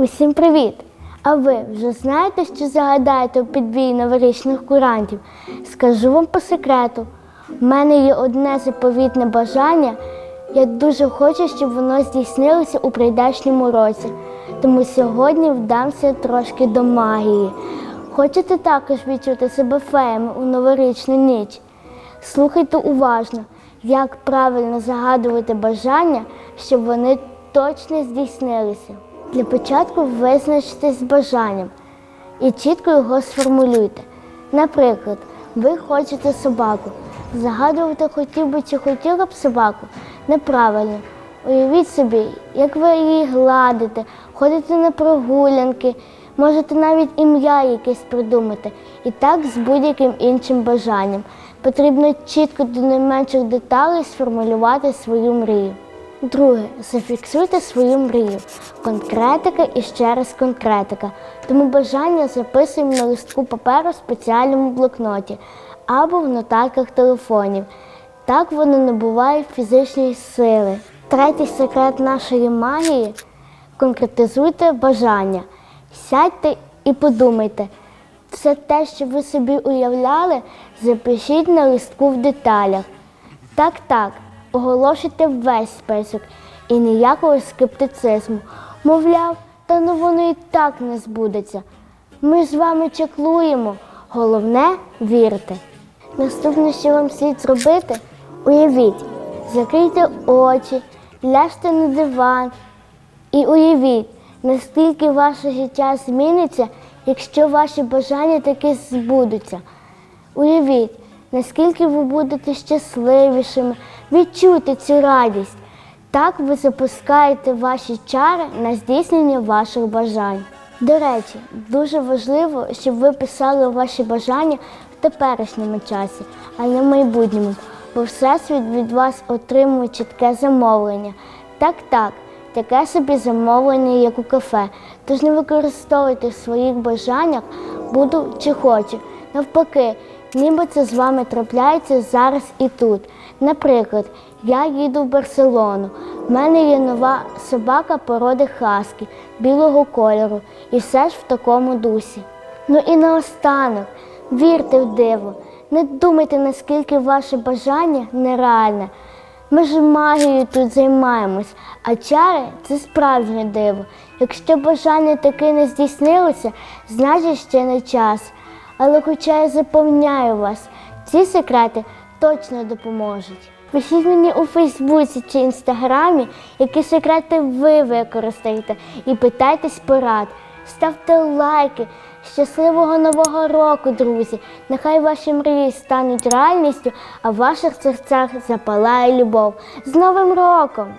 Усім привіт! А ви вже знаєте, що загадаєте у підбій новорічних курантів? Скажу вам по секрету. У мене є одне заповітне бажання. Я дуже хочу, щоб воно здійснилося у прийдешньому році. Тому сьогодні вдамся трошки до магії. Хочете також відчути себе феями у новорічну ніч? Слухайте уважно, як правильно загадувати бажання, щоб вони точно здійснилися. Для початку визначтесь з бажанням і чітко його сформулюйте. Наприклад, ви хочете собаку. Загадувати хотів би чи хотіла б собаку неправильно. Уявіть собі, як ви її гладите, ходите на прогулянки, можете навіть ім'я якесь придумати. І так з будь-яким іншим бажанням. Потрібно чітко до найменших деталей сформулювати свою мрію. Друге, зафіксуйте свою мрію. Конкретика і ще раз конкретика. Тому бажання записуємо на листку паперу в спеціальному блокноті або в нотатках телефонів. Так воно набуває фізичної сили. Третій секрет нашої магії конкретизуйте бажання. Сядьте і подумайте. Все те, що ви собі уявляли, запишіть на листку в деталях. Так, так, оголошуйте весь список і ніякого скептицизму. Мовляв, та ну воно і так не збудеться. Ми з вами чеклуємо. Головне вірте. Наступне, що вам слід зробити, уявіть, закрийте очі, ляжте на диван і уявіть, наскільки ваше життя зміниться, якщо ваші бажання таки збудуться. Уявіть, наскільки ви будете щасливішими, відчуйте цю радість. Так ви запускаєте ваші чари на здійснення ваших бажань. До речі, дуже важливо, щоб ви писали ваші бажання в теперішньому часі, а не в майбутньому, бо Всесвіт від вас отримує чітке замовлення. Так, так, таке собі замовлення, як у кафе. Тож не використовуйте в своїх бажаннях буду чи хочу. Навпаки, ніби це з вами трапляється зараз і тут. Наприклад, я їду в Барселону. В мене є нова собака породи хаскі білого кольору, і все ж в такому дусі. Ну і наостанок, вірте в диво, не думайте, наскільки ваше бажання нереальне. Ми ж магією тут займаємось, а чари це справжнє диво. Якщо бажання таки не здійснилося, значить ще не час. Але хоча я запевняю вас, ці секрети точно допоможуть. Пишіть мені у Фейсбуці чи Інстаграмі, які секрети ви використаєте, і питайтесь порад. Ставте лайки. Щасливого нового року, друзі! Нехай ваші мрії стануть реальністю, а в ваших серцях запалає любов. З Новим роком!